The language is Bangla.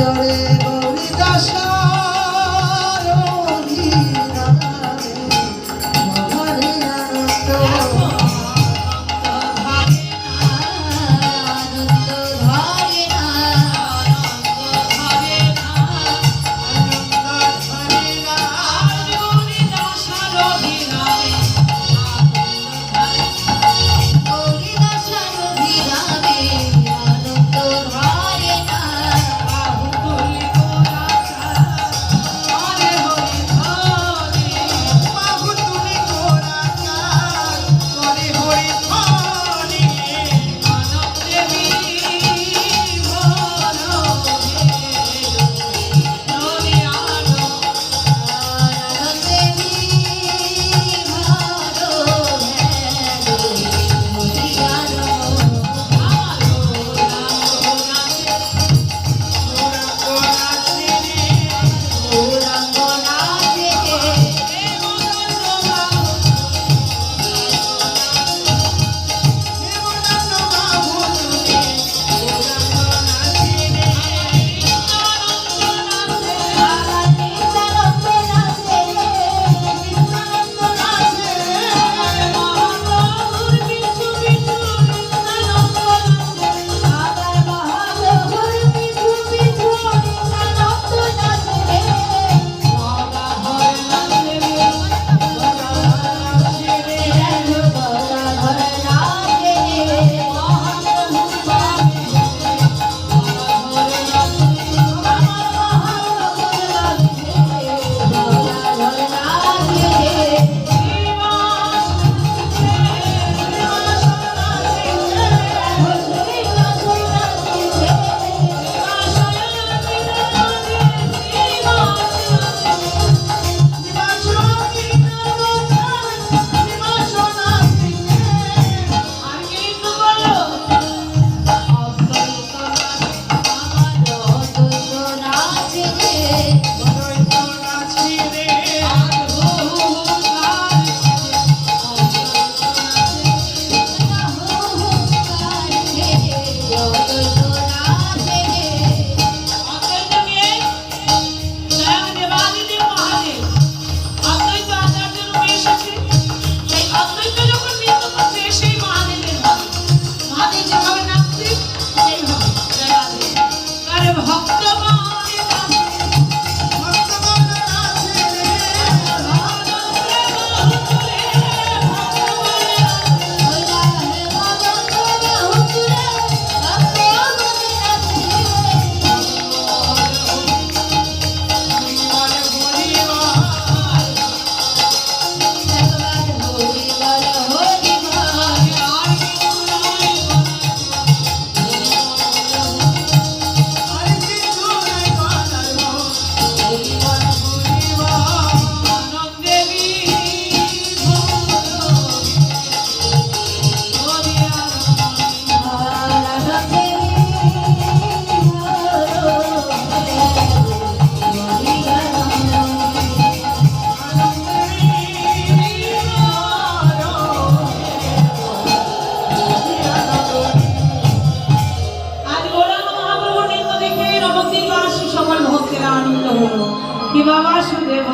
Dios. ভক্তি পাশু সকল ভক্তেরা আনন্দ হল। হে বাবা সুদেব